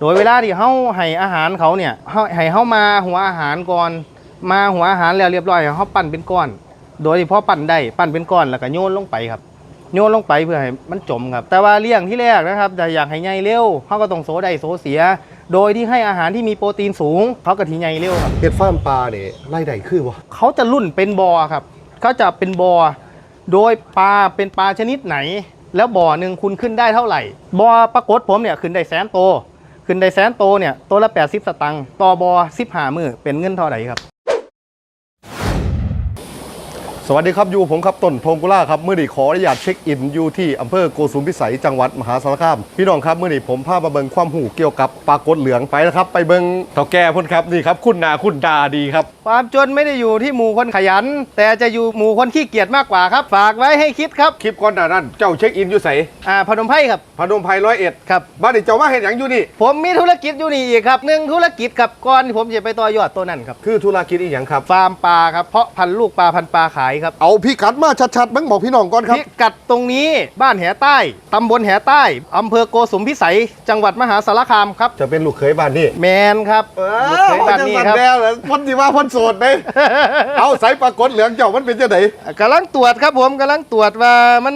โดยเวลาที่เฮาให้อาหารเขาเนี่ยเฮาให้เฮามาหัวอาหารก่อน มาหัวอาหารแล้วเรียบร้อยเฮาปั้นเป็นก้อน โดยที่พอปั้นได้ปั้นเป็นก้อนแล้วก็โยนลงไปครับโยนลงไปเพื่อให้มันจมครับ แต่ว่าเลี้ยงที่แรกนะครับแต่อยากให้ใหญ่เร็วเขาก็ต้องโซได้โซเสีย โดยที่ให้อาหารที่มีโปรตีนสูงเขาก็ทีใหญ่เร็วครับเฮ็ดฟาร์มปลาเนี่ยไล่ใดคือวะเขาจะรุ่นเป็นบอครับเขาจะเป็นบอโดยปลาเป็นปลาชนิดไหน แล้วบ่อหนึ่งคุณขึ้นได้เท่าไหร่บอปรากฏผมเนี่ยขึ้นได้แสนโต ขึ้นได้แสนโตเนี่ยตัวละ 80 สตังค์ต่อบอ15มือเป็นเงินเท่าไหร่ครับ สวัสดีครับอยู่ผมครับต้นพงกุล่าครับเมื่อนี้ขออนุญาตเช็คอินอยู่ที่อำเภอโกสุมพิสัยจังหวัดมหาสารคามพี่น้องครับเมื่อนี้ผมพามาเบิงความหูเกี่ยวกับปลากดเหลืองไปนะครับ ไปเบิงเท่าแก่พ่นครับนี่ครับ คุณนาคุณดาดีครับ ความจนไม่ได้อยู่ที่หมู่คนขยัน แต่จะอยู่หมู่คนขี้เกียจมากกว่าครับ ฝากไว้ให้คิดครับคลิปก่อนหน้านั้น เจ้าเช็คอินอยู่ใสอ่าพนมไพรครับ พนมไพรร้อยเอ็ดครับ บ้านนี้เจ้าว่าเห็นอย่างอยู่นี่ ผมมีธุรกิจอยู่นี่อีกครับหนึ่งธุรกิจครับก่อนที่ผมจะไปต่อยอดตัวนั้นครับคือธุรกิจอีกอย่างครับ ฟาร์มปลาครับเพาะพันธุ์ลูกปลาพันธุ์ปลาขายครับเอาพี่กัดมาชัดๆเบังบอกพี่น้องก่อนครับ พิกัดตรงนี้บ้านแหใต้ตำบลแหใต้อำเภอโกสุมพิสัย จังหวัดมหาสารคามครับจะเป็นลูกเขยบ้านนี่แมนครับเอลูกอเคยบ้านนี้ครับ แล้วเหรอพ่นสิว่าพ่นโสดไหม เอาใส่ปลากดเหลืองเจ้ามันเป็นจะไหนกำลังตรวจครับผมกำลังตรวจว่ามัน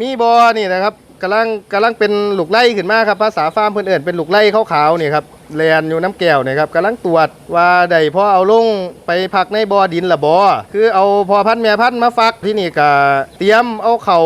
มีบอนี่นะครับกำลังกำลังเป็นลูกไล่ขึ้นมาครับภาษาฟาร์มเพื่อนเอื่นเป็นลูกไล่ขาวๆนี่ครับแลนอยู่น้ำแก้วนี่ครับกำลังตรวจว่าได้พอเอาลงไปพักในบอดินละบอคือเอาพอพันธุ์แม่พันธุ์มาฟักที่นี่ก็เตรียมเอาเข่า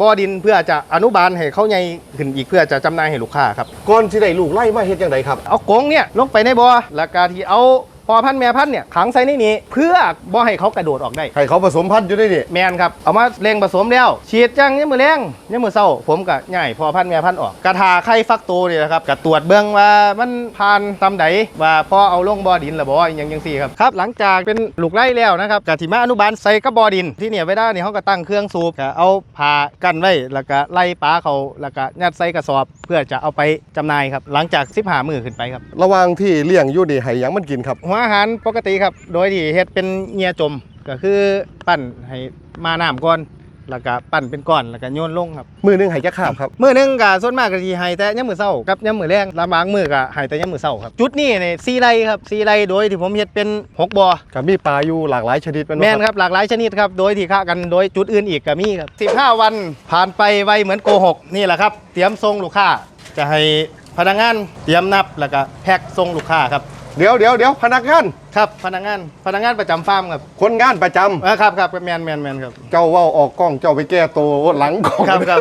บอดินเพื่อจะอนุบาลให้เขาใหญ่ขึ้นอีกเพื่อจะจำหน่ายให้ลูกค้าครับก่อนที่ได้ลูกไล่มาเฮ็ดยังไงครับเอากรงเนี่ยลงไปในบ่อแล้วก็ที่เอาพ อพันธุ์แม่พันธุ์เนี่ยขังใส่ในนี้ เพื่อบ่ให้เขากระโดดออกได้ ให้เขาผสมพันธุ์อยู่ได้นี่แมนครับเอามาเร่งผสมแล้วฉีดจังเนี่ยมือแรงเนี่ยมือเศร้าผมก็ง่ายพอพันธุ์แม่พันธุ์ออกกระทาไข่ฟักโตวนี่แหละครับกระตรวจเบื้องว่ามันผ่านตำไดว่าพอเอาลงบ่อดินหรือบ่อหยังยังสี่ครับครับ หลังจากเป็นลูกไร่แล้วนะครับกะทิมาอนุบาลใส่กับบ่อดินที่เนี่ยไว้ได้เนี่ยเขาก็ตั้งเครื่องสูบก็เอาผ้ากันไว้แล้วก็ไล่ปลาเขาแล้วก็ยัดใส่กระสอบ เพื่อจะเอาไปจำหน่ายครับหลังจาก15มือขึ้นไปครับระหว่างที่เลี้ยงอยู่นี่ให้หยังมันกินครับหัวอาหารปกติครับ โดยที่เฮ็ดเป็นเงียจมก็คือปั้นให้มาน้ำก่อนแล้วก็ปั้นเป็นก้อนแล้วก็โยนลงครับมือหนึงให้จักข้ามครับ มื้อหนึงก็ส่วนมากก็สิให้แต่ยามมื้อเช้ากับยามมื้อแลงลำบางมื้อก็ให้แต่ยามมื้อเช้าครับจุดนี้นี่สี่ไร่ครับสี่ไร่โดยที่ผมเฮ็ดเป็นหกบ่อกับมีปลาอยู่หลากหลายชนิดเป็นแม่นครับหลากหลายชนิดครับ โดยที่ค้ากันโดยจุดอื่นอีกก็มีครับ 15 วันผ่านไปไวเหมือนโกหกนี่แหละครับ เตรียมส่งลูกค้า จะให้พนักงานเตรียมนับแล้วก็แพ็คส่งลูกค้าครับ เดี๋ยวเดี๋ยวเดี๋ยวพนักงาน ครับพนักงานพนักงานประจำฟาร์มครับคนงานประจำเออครับครับแมนแมนแมนครับ เจ้าเว่าออกกล้องเจ้าไปแก้ตัวหลังกล้องครับครับ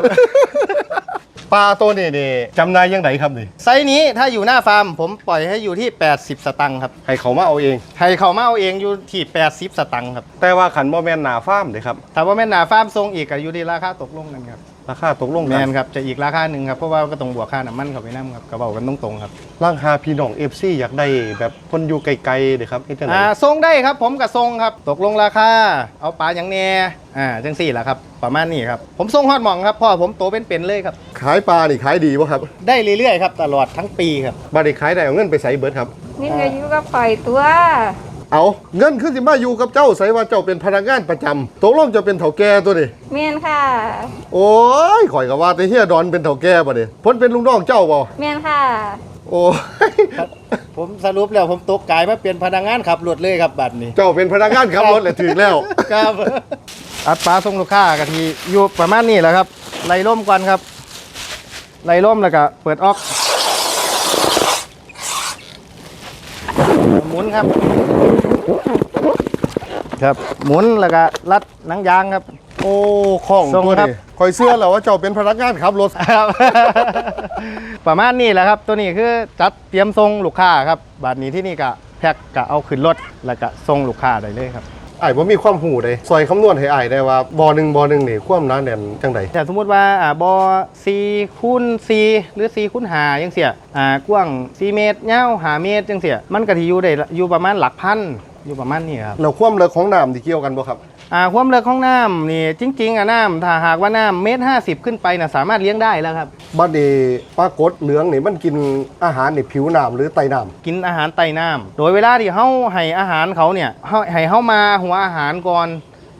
ปลาตัวนี้นี่จำนายยังไงครับนี่ไซส์นี้ถ้าอยู่หน้าฟาร์ม ผมปล่อยให้อยู่ที่ 80 สตังค์ครับให้เขามาเอาเองให้เขามาเอาเองอยู่ที่ 80 สตังค์ครับแต่ว่าขันบ่แม่นหนาฟาร์มเด้ครับถ้าว่าแม่นหนาฟาร์มทรงอีกก็อยู่ที่ราคาตกลงกันครับ ราคาตกลงแมกันนครับจะอีกราคาหนึ่งครับเพราะว่าก็ต้องบวกค่าน้ำมันเข้าไปน้ำครับกระเป๋ากันตรงๆครับร่างหาพี่น้องเอฟซีอยากได้แบบคนอยู่ไกลๆเด้ครับเฮ็ดจังไดอ่าทรงได้ครับผมกับทรงครับ ตกลงราคาเอาปลาอย่างแน่อ่าจังสี่แหละครับประมาณนี้ครับผมทรงฮอดหมองครับพ่อผมโตเป็นๆเลยครับ ขายปลานี่ขายดีบ่ครับได้เรื่อยๆครับตลอดทั้งปีครับ บ่ได้ขายได้เอาเงินไปใส่เบิดครับ นี่ก็อยู่กับปล่อยตัว เอาเงินขึ้นสิมาอยู่กับเจ้าใส่ว่าเจ้าเป็นพนักงานประจำตกลงจะเป็นเฒ่าแก่ตัวนี้เมียนค่ะโอ้ยข่อยก็ว่าแต่เฮียดอนเป็นเฒ่าแก่บ่เด้พ้นเป็นลุงน้องเจ้าบ่เมียนค่ะ โอ้ยผมสรุปแล้วผมตกกายมาเป็นพนักงานขับรถเลยครับบัตรนี้ เจ้าเป็นพนักงานขับรถแหละถึงแล้ว ครับอัตราส่งลูกค้ากะทีอยู่ประมาณนี้แหละครับไล่ล่มก่อนครับไล่ล่มแล้วก็เปิดออก มุนครับ ครับหมุนแล้วก็รัดหนังยางครับ โอ้ของส่งตัวครับ นี้ข่อยเสื้อแล้วว่าเจ้าเป็นพนักงานขับรถ ครับ ประมาณนี้แหละครับ ตัวนี้คือจัดเตรียมส่งลูกค้าครับบัตรนี้ที่นี่ก็แพ็กก็เอาขึ้นรถแล้วก็ส่งลูกค้าได้เลยครับ ไอ้ายบ่มีความหูเลยซอยคำนวณให้อ้ายได้ว่าบอหนึ่งบอหนึ่งนี่ความหนาแน่นจังไดแต่สมมุติว่าอ่าบอซีคูณซีหรือซีคูณหายังเสียอ่ากว้างซีเมตรยาวหาเมตรยังเสียมันก็ที่อยู่ได้อยู่ประมาณหลักพันอยู่ประมาณนี้ครับ แล้วความเลิกของน้ำที่เกี่ยวกันบ่ครับ อ่าความลึกของน้ำนี่จริง ๆอะน้ำถ้าหากว่าน้ำเมตรห้าสิบขึ้นไปนะสามารถเลี้ยงได้แล้วครับ บัดนี้ปลากดเหลืองนี่มันกินอาหารในผิวน้ำหรือไตน้ำกินอาหารไต่น้ำโดยเวลาที่เฮาให้อาหารเขาเนี่ยเฮาให้เฮามาหัวอาหารก่อน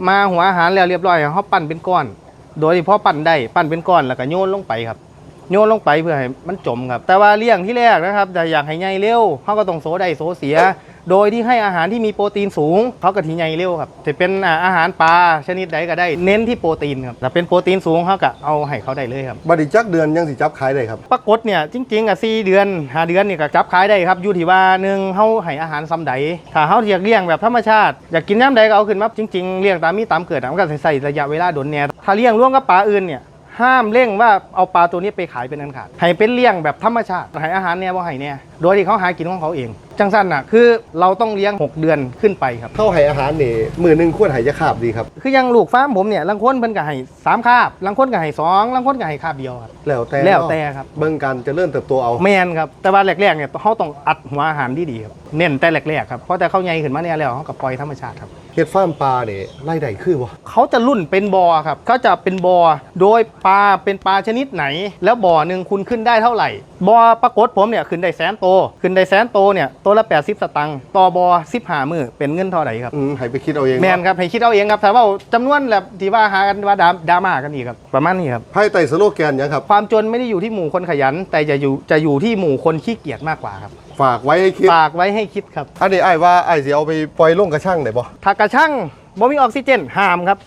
มาหัวอาหารแล้วเรียบร้อยเฮาปั้นเป็นก้อน โดยที่พอปั้นได้ปั้นเป็นก้อนแล้วก็โยนลงไปครับ โยนลงไปเพื่อให้มันจมครับแต่ว่าเลี้ยงที่แรกนะครับแต่อยากให้ใหญ่เร็วเขาก็ต้องโซได้โซเสีย โดยที่ให้อาหารที่มีโปรตีนสูงเขาก็ทีใหญ่เร็วครับจะเป็นอ่าอาหารปลาชนิดใดก็ได้ เน้นที่โปรตีนครับแต่เป็นโปรตีนสูงเขาก็เอาให้เขาได้เลยครับบัดนี้จักเดือนยังสิจับขายได้ครับปรากฏเนี่ยจริงๆอะสี่เดือนห้าเดือนเนี่ยก็จับขายได้ครับอยู่ที่ว่าหนึ่งเขาให้อาหารซ้ำใดถ้าเขาอยากเลี้ยงแบบธรรมชาติ อยากกินน้ำใดก็เอาขึ้นมาจริงๆเลี้ยงตามมีตามเกิดอะมันก็ใส่ระยะเวลาโดนแน่ถ้าเลี้ยงร่วมกับปลาอื่นเนี่ย ห้ามเร่งว่าเอาปลาตัวนี้ไปขายเป็นอันขาดให้เป็นเลี้ยงแบบธรรมชาติให้อาหารเนี่ยว่าให้เนี่ยโดยที่เขาหากินของเขาเอง จังสั้นน่ะคือเราต้องเลี้ยง 6 เดือนขึ้นไปครับ เข้าให้อาหารนี่มือหนึงควรให้จะขาบดีครับ คืออยังลูกฟาร์มผมเนี่ยลังคนเพิ่นก็ให้สามคาบลังคนก็ให้สองลังคนก็ให้คาบเดียวครับ แล้วแต่แล้วแต่ครับ เบิ่งการเจะเริ่เติบโตเอา แมนครับแต่ว่าแรกๆเนี่ยเขาต้องอัดหัวอาหารดีๆครับเน้นแต่แรกๆครับเพราะแต่เขาใหญ่ขึ้นมาเนี่ยแล้วเขาก็ปล่อยธรรมชาติครับ เฮ็ดฟาร์มปลาเนี่ยไล่ได้คือบ่เขาจะรุ่นเป็นบอครับเขาจะเป็นบอโดยปลาเป็นปลาชนิดไหน แล้วบ่อหนึ่งคุณขึ้นได้เท่าไหร่ บอปรากฏผมเนี่ยขึ้นได้แสนโต ขึ้นได้แสนโตเนี่ยตัวละ 80 สตังค์ต่อบอ15มือเป็นเงินเท่าไหร่ครับอืมให้ไปคิดเอาเองแมนครับให้คิดเอาเองครับแต่ว่าจำนวนแบบที่ว่าหากันว่าดราดราม่ากันอีกครับประมาณนี้ครับไพ่ไต่สโลแกนหยังครับ ความจนไม่ได้อยู่ที่หมู่คนขยัน แต่จะอยู่จะอยู่ที่หมู่คนขี้เกียจมากกว่าครับ ฝากไว้ให้คิดฝากไว้ให้คิดครับ อันนี้ไอ้ายว่าไอ้ายสิเอาไปปล่อยลงกระช่างได้บ่ถ้ากระช่างบ่มีออกซิเจนห้ามครับ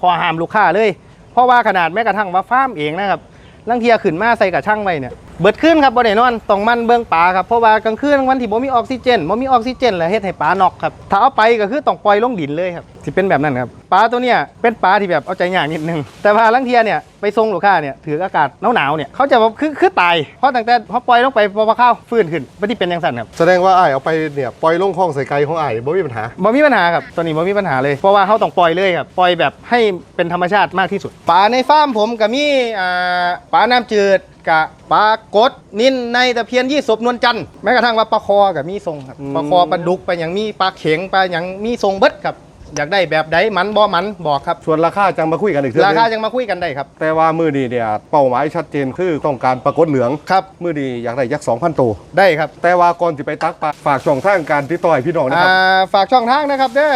ขอห้ามลูกค้าเลย เพราะว่าขนาดแม้กระทั่งว่าฟาร์มเองนะครับลังเทียขึ้นมาใส่กระช่างไว้เนี่ย เบิดขึ้นครับบ่ได้นอนต้องมันเบิ่งปลาครับเพราะว่ากลางคืนวันที่บ่มีออกซิเจนบ่มีออกซิเจนแล้วเฮ็ดให้ปลานอกครับถ้าเอาไปก็คือต้องปล่อยลงดินเลยครับที่เป็นแบบนั้นครับปลาตัวเนี้ยเป็นปลาที่แบบเอาใจยากนิดนึง แต่ว่าลังเทียเนี่ยไปส่งลูกค้าเนี่ยถืออากาศหนาวๆเนี่ยเขาจะแบบคือคือตายเพราะตั้งแต่พอปล่อยลงไปพอพอเข้าฟื้นขึ้นบ่ที่เป็นจังซั่นครับแสดงว่าไอ้ายเอาไปเนี่ยปล่อยลงคลองใส่ไก่ของไอ้ายบ่มีปัญหา บ่มีปัญหาครับตัวนี้บ่มีปัญหาเลยเพราะว่าเขาต้องปล่อยเลยครับปล่อยแบบให้เป็นธรรมชาติมากที่สุดปลาในฟาร์มผมก็มีอ่าปลาน้ำจืดกับปลากดนินในตะเพียนยี่สบนวลจันทร์แม้กระทั่งว่าปลาคอกับมีทรงครับอืมปลาคอปลาดุกไปอย่างมีปลาเข็งปลาอย่างมีทรงเบิดครับ อยากได้แบบใดมันบ่มันบอกครับ ส่วนราคาจังมาคุยกันอีกเทื่อรานึงคายังมาคุยกันได้ครับ แต่ว่ามือนี้เนี่ยเป้าหมายชัดเจนคือต้องการปรากฏเหลืองครับ มือนี้อยากได้ยักษ์2,000ตัวได้ครับ แต่ว่าก่อนที่ไปตักปลาฝากช่องทางการติดต่อให้พี่น้องนะครับ อ่าฝากช่องทางนะครับเด้อ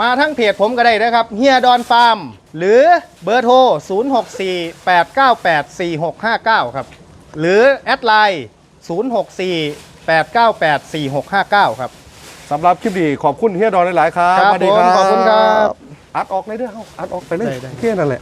มาทั้งเพจผมก็ได้นะครับเฮียดอนฟาร์ม หรือเบอร์โทร 0648984659 ครับ หรือแอดไลน์ 0648984659 ครับ สำหรับคลิปนี้ขอบคุณเฮียดอนหลายๆครับครับสวัสดีผมขอบคุณครับ อัดออกเลยเด้อเอาอัดออกไปเลยได้ได้ เฮียนั่นแหละ